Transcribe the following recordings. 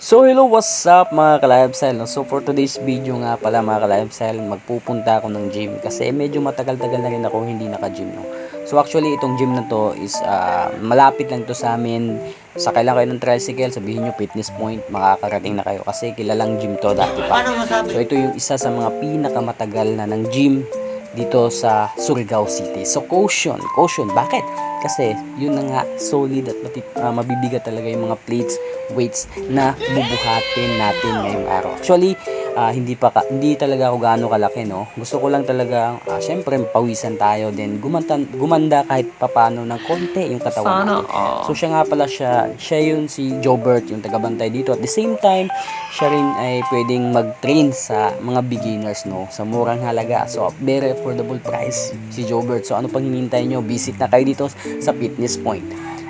So hello, what's up mga ka-lifestyle? So for today's video nga pala mga ka-lifestyle, magpupunta ako ng gym kasi medyo matagal-tagal na rin ako hindi naka-gym. No? So actually itong gym na to is ah, malapit lang to sa amin. Sakay lang kayo ng tricycle, sabihin nyo fitness point, makakarating na kayo kasi kilalang gym to dati pa. So ito yung isa sa mga pinakamatagal na ng gym dito sa Surigao City. So caution, caution. Bakit? Kasi yun na nga solid at mati- ah, mabibigat talaga yung mga plates, weights na bubuhatin natin ngayong araw. Actually, ah, hindi pa ka- hindi talaga ako gaano kalaki no. Gusto ko lang talaga ah, syempre pawisan tayo then gumanda, gumanda kahit papano ng konti yung katawan natin. So siya nga pala siya, siya yun si Jobert, yung tagabantay dito. At the same time, siya rin ay pwedeng mag-train sa mga beginners, no? Sa murang halaga. So, very affordable price si Jobert. So, ano pang hinihintay nyo? Visit na kayo dito sa fitness point.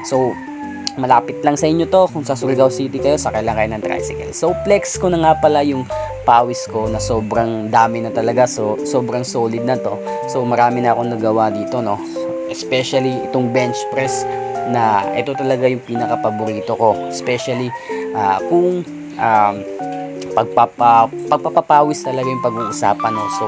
So, malapit lang sa inyo to. Kung sa Surigao City kayo, sakay lang kayo ng tricycle. So, flex ko na nga pala yung pawis ko na sobrang dami na talaga. So, sobrang solid na to. So, marami na akong nagawa dito, no? Especially itong bench press na ito talaga yung pinaka-paborito ko. Especially ah, kung um, pagpapa, pagpapapawis talaga yung pag-uusapan. No? So,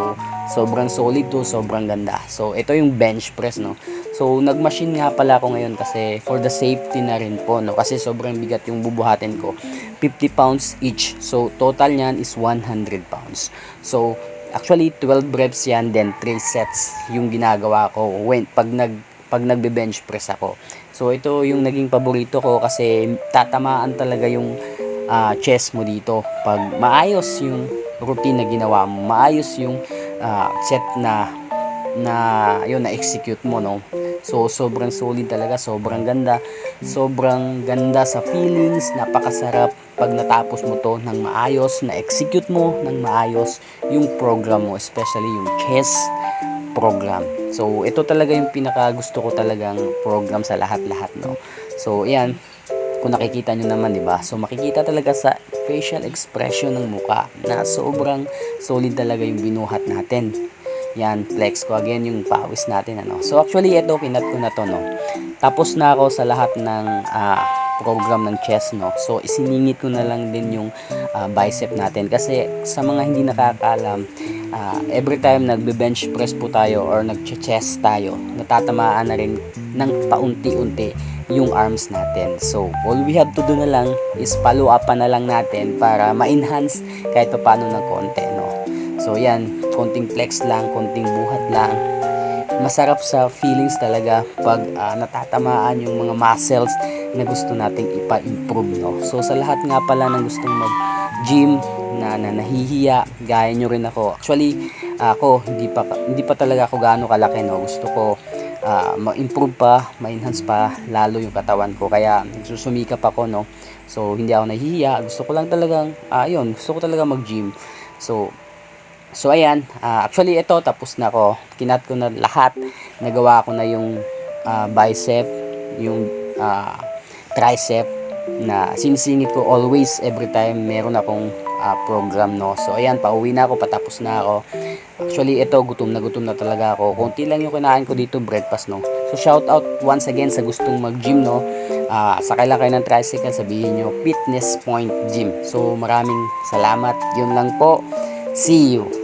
sobrang solid to, sobrang ganda. So, ito yung bench press. No? So, nag-machine nga pala ako ngayon kasi for the safety na rin po. No? Kasi sobrang bigat yung bubuhatin ko. 50 pounds each. So, total niyan is 100 pounds. So, actually 12 reps yan then 3 sets yung ginagawa ko when pag nag pag nagbe-bench press ako. So ito yung naging paborito ko kasi tatamaan talaga yung ah, chest mo dito pag maayos yung routine na ginawa mo, maayos yung ah, set na na yun na execute mo no. So sobrang solid talaga, sobrang ganda, sobrang ganda sa feelings, napakasarap pag natapos mo to ng maayos, na execute mo ng maayos yung program mo, especially yung chest program. So, ito talaga yung pinaka gusto ko talagang program sa lahat-lahat, no? So, ayan, kung nakikita nyo naman, di ba? So, makikita talaga sa facial expression ng muka na sobrang solid talaga yung binuhat natin. Yan, flex ko again yung pawis natin, ano? So, actually, ito, kinat ko na to, no? Tapos na ako sa lahat ng ah, program ng chest, no? So, isiningit ko na lang din yung ah, bicep natin. Kasi, sa mga hindi nakakaalam, ah, every time nagbe-bench press po tayo or nag-chest tayo, natatamaan na rin ng paunti-unti yung arms natin. So, all we have to do na lang is follow up na lang natin para ma-enhance kahit pa paano ng konti, no? So, yan, konting flex lang, konting buhat lang. Masarap sa feelings talaga pag ah, natatamaan yung mga muscles na gusto nating ipa-improve, no? So, sa lahat nga pala ng gustong mag-gym, na, na nahihiya, gaya nyo rin ako. Actually, ako, hindi pa, hindi pa talaga ako gaano kalaki, no? Gusto ko ah, ma-improve pa, ma-enhance pa lalo yung katawan ko. Kaya susumikap ako, no? So, hindi ako nahihiya. Gusto ko lang talagang, ah, yun, gusto ko talaga mag-gym. So, So ayan, ah, actually ito tapos na ako. Kinat ko na lahat. Nagawa ko na yung ah, bicep, yung ah, tricep na sinisingit ko always every time meron akong ah, program no. So ayan, pauwi na ako, patapos na ako. Actually ito gutom na gutom na talaga ako. Konti lang yung kinain ko dito breakfast no. So shout out once again sa gustong mag-gym no. Ah, sakay lang kayo ng tricycle, sabihin nyo Fitness Point Gym. So maraming salamat. Yun lang po. See you.